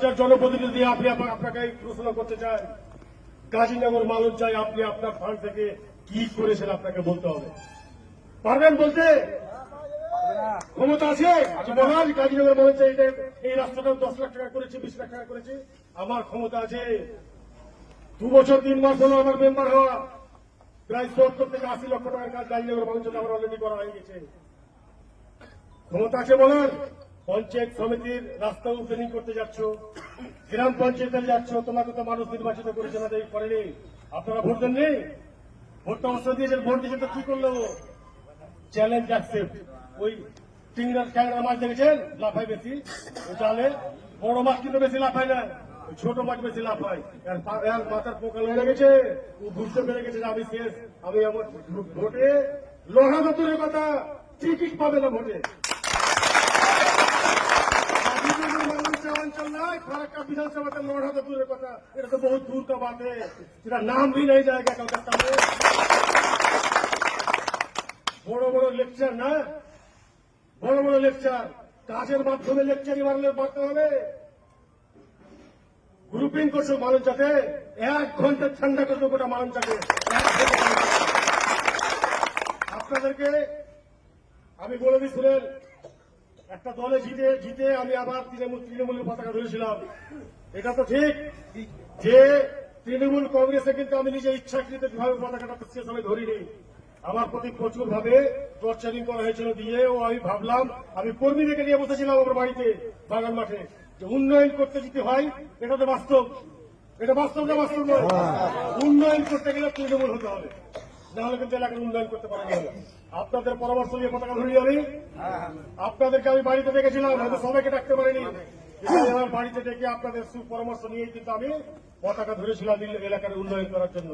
মালঞ্চার জনপ্রতিনিধি আপনি আপনাকে প্রশ্ন করতে চাই। গাজীনগর মালঞ্চায় আপনি আপনার ফান্ড থেকে কি করেছেন আপনাকে বলতে হবে। পারবেন বলতে? ক্ষমতা আছে? আচ্ছা বলার গাজীনগর মালঞ্চায় এটা এই রাস্তাটা দশ লাখ টাকা করেছে বিশ লাখ টাকা করেছে। আমার ক্ষমতা আছে। দু বছর তিন মাস হলো আমার মেম্বার হওয়া। প্রায় সত্তর থেকে আশি লক্ষ টাকার কাজ গাজীনগর মালঞ্চাতে আমার অলরেডি করা হয়ে গেছে। ক্ষমতা আছে বলার পঞ্চায়েত সমিতির রাস্তা ওপেনিং করতে যাচ্ছ, গ্রাম পঞ্চায়েতে যাচ্ছ, তোমাকে তো মানুষ নির্বাচিত করেছে না, তাই করেনি আপনারা ভোট দেননি? ভোটটা অবস্থা দিয়েছেন ভোট দিয়েছেন তো কি করল? চ্যালেঞ্জ অ্যাকসেপ্ট ওই টিংরার ট্যাংরা মাছ দেখেছেন? লাফায় বেশি। জালে বড় মাছ কিন্তু বেশি লাফায় না। ছোট মাছ বেশি লাফায়। আর মাথার পোকা লেগে গেছে। ও বুঝতে পেরে গেছে, আমি শেষ। আমি আমার ভোটে লোহা দূরের কথা টিকিট পাবে না ভোটে। অঞ্চল নয় ফারাক্কা বিধানসভাতে লড়া তো দূরের কথা এটা তো বহুত दूर का बात है যেটা নাম भी नहीं जाएगा कलकत्ता में বড় বড় লেকচার না বড় বড় লেকচার কাজের মাধ্যমে লেকচারই মারলে মারতে হবে গ্রুপিং করছো মালঞ্চাতে এক ঘন্টা ঠান্ডা করছো গোটা মালঞ্চাকে এক ঘন্টা। আপনাদেরকে আমি বলে দিই শুনেন একটা দলে জিতে জিতে আমি আবার তৃণমূল তৃণমূলের পতাকা ধরেছিলাম। এটা তো ঠিক। যে তৃণমূল কংগ্রেসে কিন্তু আমি নিজে ইচ্ছাকৃত ভাবে পতাকাটা সে সময় ধরিনি। আমার প্রতি প্রচুর ভাবে টর্চারিং করা হয়েছিল দিয়ে ও আমি ভাবলাম আমি কর্মীদেরকে নিয়ে বসেছিলাম আমার বাড়িতে বাগান মাঠে। যে উন্নয়ন করতে যদি হয় এটা তো বাস্তব। এটা বাস্তব না বাস্তব নয়। উন্নয়ন করতে গেলে তৃণমূল হতে হবে। নাহলে কিন্তু এলাকার উন্নয়ন করতে পারা যাবে না। আপনাদের পরামর্শ নিয়ে পতাকা ধরি আমি। আপনাদেরকে আমি বাড়িতে দেখেছিলাম হয়তো সবাইকে ডাকতে পারিনি। আমার বাড়িতে ডেকে আপনাদের পরামর্শ নিয়ে কিন্তু আমি পতাকা ধরেছিলাম এলাকার উন্নয়ন করার জন্য।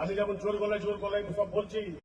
আমি যেমন জোর গলায় জোর গলায় সব বলছি।